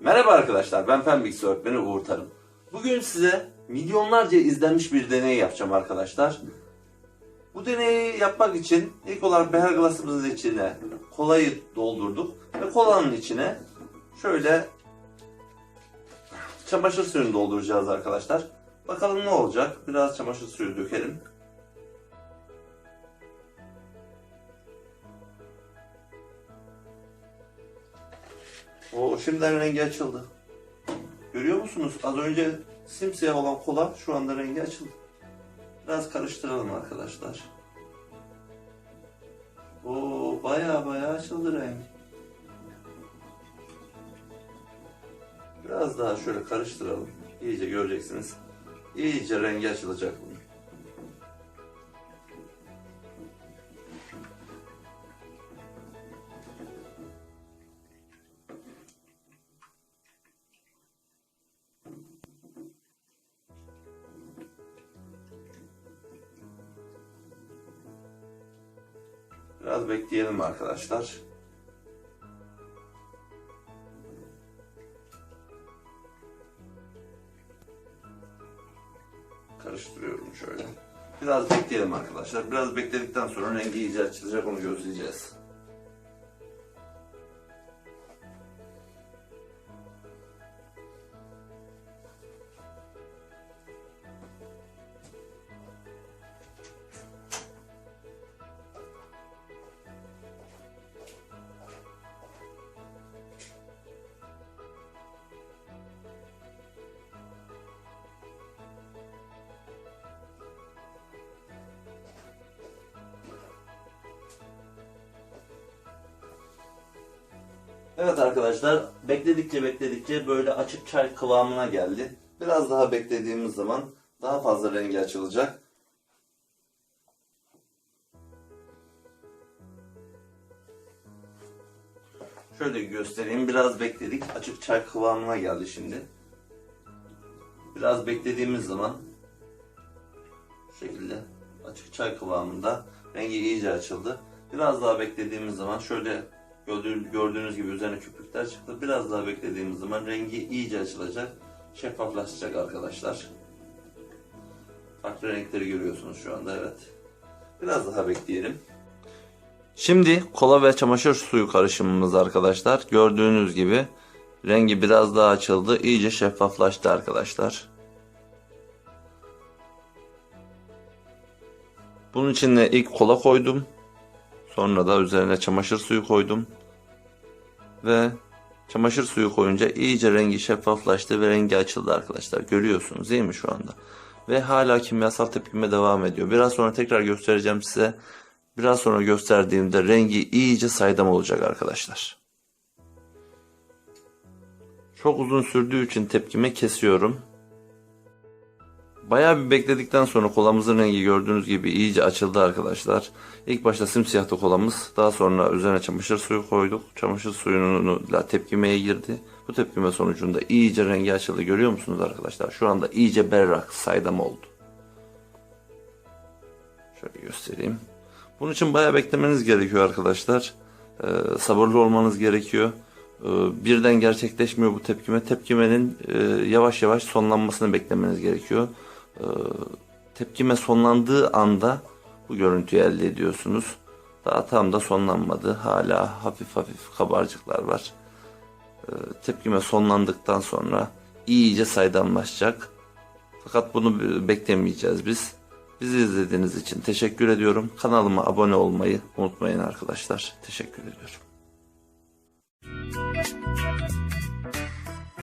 Merhaba arkadaşlar, ben Fen Bilgisi Öğretmeni Uğur Tarım. Bugün size milyonlarca izlenmiş bir deney yapacağım arkadaşlar. Bu deneyi yapmak için ilk olarak beher glasımızın içine kolayı doldurduk ve kolanın içine şöyle çamaşır suyunu dolduracağız arkadaşlar. Bakalım ne olacak? Biraz çamaşır suyu dökelim. O şimdiden rengi açıldı. Görüyor musunuz? Az önce simsiyah olan kola şu anda rengi açıldı. Biraz karıştıralım arkadaşlar. Oo baya baya açıldı renk. Biraz daha şöyle karıştıralım. İyice göreceksiniz. İyice rengi açılacak bunun. Biraz bekleyelim arkadaşlar. Karıştırıyorum şöyle. Biraz bekleyelim arkadaşlar. Biraz bekledikten sonra rengi iyice açılacak onu gözleyeceğiz. Evet arkadaşlar bekledikçe bekledikçe böyle açık çay kıvamına geldi. Biraz daha beklediğimiz zaman daha fazla rengi açılacak. Şöyle göstereyim. Biraz bekledik. Açık çay kıvamına geldi şimdi. Biraz beklediğimiz zaman şu şekilde açık çay kıvamında rengi iyice açıldı. Biraz daha beklediğimiz zaman şöyle gördüğünüz, gibi üzerine köpükler çıktı. Biraz daha beklediğimiz zaman rengi iyice açılacak. Şeffaflaşacak arkadaşlar. Farklı renkleri görüyorsunuz şu anda evet. Biraz daha bekleyelim. Şimdi kola ve çamaşır suyu karışımımız arkadaşlar. Gördüğünüz gibi rengi biraz daha açıldı. İyice şeffaflaştı arkadaşlar. Bunun içine ilk kola koydum. Sonra da üzerine çamaşır suyu koydum. Ve çamaşır suyu koyunca iyice rengi şeffaflaştı ve rengi açıldı arkadaşlar. Görüyorsunuz değil mi şu anda? Ve hala kimyasal tepkime devam ediyor. Biraz sonra tekrar göstereceğim size. Biraz sonra gösterdiğimde rengi iyice saydam olacak arkadaşlar. Çok uzun sürdüğü için tepkime kesiyorum. Bayağı bir bekledikten sonra kolamızın rengi gördüğünüz gibi iyice açıldı arkadaşlar. İlk başta simsiyahtı kolamız. Daha sonra üzerine çamaşır suyu koyduk. Çamaşır suyuyla tepkimeye girdi. Bu tepkime sonucunda iyice rengi açıldı. Görüyor musunuz arkadaşlar? Şu anda iyice berrak, saydam oldu. Şöyle göstereyim. Bunun için bayağı beklemeniz gerekiyor arkadaşlar. Ee, sabırlı olmanız gerekiyor. Ee, birden gerçekleşmiyor bu tepkime. Tepkimenin e, yavaş yavaş sonlanmasını beklemeniz gerekiyor. Ee, tepkime sonlandığı anda bu görüntüyü elde ediyorsunuz. Daha tam da sonlanmadı. Hala hafif hafif kabarcıklar var. Ee, tepkime sonlandıktan sonra iyice saydamlaşacak. Fakat bunu beklemeyeceğiz biz. Bizi izlediğiniz için teşekkür ediyorum. Kanalıma abone olmayı unutmayın arkadaşlar. Teşekkür ediyorum.